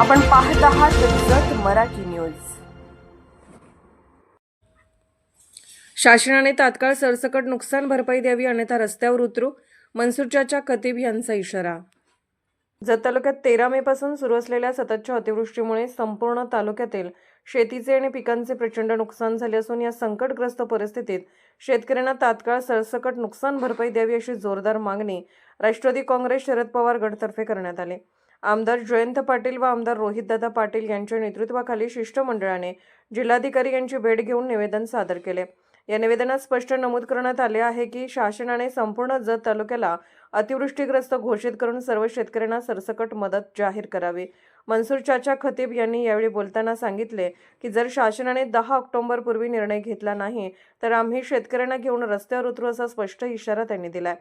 आपण पाहत आहात जत मराठी न्यूज. शासनाने तात्काळ सरसकट नुकसान भरपाई द्यावी अन्यथा रस्त्यावर उतरू मनसूरच्या खतीब यांचा इशारा. जत तालुक्यात तेरा मे पासून सुरू असलेल्या सततच्या अतिवृष्टीमुळे संपूर्ण तालुक्यातील शेतीचे आणि पिकांचे प्रचंड नुकसान झाले असून या संकटग्रस्त परिस्थितीत शेतकऱ्यांना तात्काळ सरसकट नुकसान भरपाई द्यावी अशी जोरदार मागणी राष्ट्रवादी काँग्रेस शरद पवार गटतर्फे करण्यात आली. आमदार जयंत पाटील व आमदार रोहितदादा पाटील यांच्या नेतृत्वाखाली शिष्टमंडळाने जिल्हाधिकारी यांची भेट घेऊन निवेदन सादर केले. या निवेदनात स्पष्ट नमूद करण्यात आले आहे की शासनाने संपूर्ण जत तालुक्याला अतिवृष्टीग्रस्त घोषित करून सर्व शेतकऱ्यांना सरसकट मदत जाहीर करावी. मनसूर चाचा खतीब यांनी यावेळी बोलताना सांगितले की जर शासनाने दहा ऑक्टोबरपूर्वी निर्णय घेतला नाही तर आम्ही शेतकऱ्यांना घेऊन रस्त्यावर उतरू असा स्पष्ट इशारा त्यांनी दिलाय.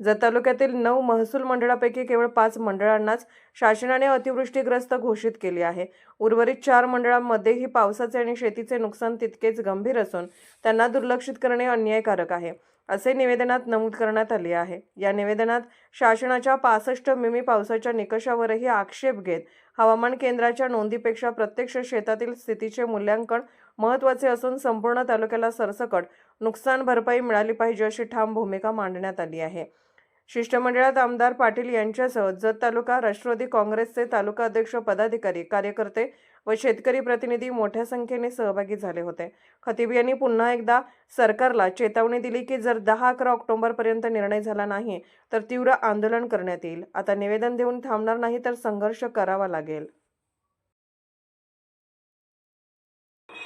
जत तालुक्यातील नऊ महसूल मंडळापैकी केवळ पाच मंडळांनाच शासनाने अतिवृष्टीग्रस्त घोषित केली आहे. उर्वरित चार मंडळांमध्येही पावसाचे आणि शेतीचे नुकसान तितकेच गंभीर असून त्यांना दुर्लक्षित करणे अन्यायकारक आहे असे निवेदनात नमूद करण्यात आले आहे. या निवेदनात शासनाच्या पासष्ट मिमी पावसाच्या निकषावरही आक्षेप घेत हवामान केंद्राच्या नोंदीपेक्षा प्रत्यक्ष शेतातील स्थितीचे मूल्यांकन महत्त्वाचे असून संपूर्ण तालुक्याला सरसकट नुकसान भरपाई मिळाली पाहिजे अशी ठाम भूमिका मांडण्यात आली आहे. शिष्टमंडळात आमदार पाटील यांच्यासह जत तालुका राष्ट्रवादी काँग्रेसचे तालुका अध्यक्ष पदाधिकारी कार्यकर्ते व शेतकरी प्रतिनिधी मोठ्या संख्येने सहभागी झाले होते. खतीब यांनी पुन्हा एकदा सरकारला चेतावणी दिली की जर दहा अकरा ऑक्टोबरपर्यंत निर्णय झाला नाही तर तीव्र आंदोलन करण्यात येईल. आता निवेदन देऊन थांबणार नाही तर संघर्ष करावा लागेल.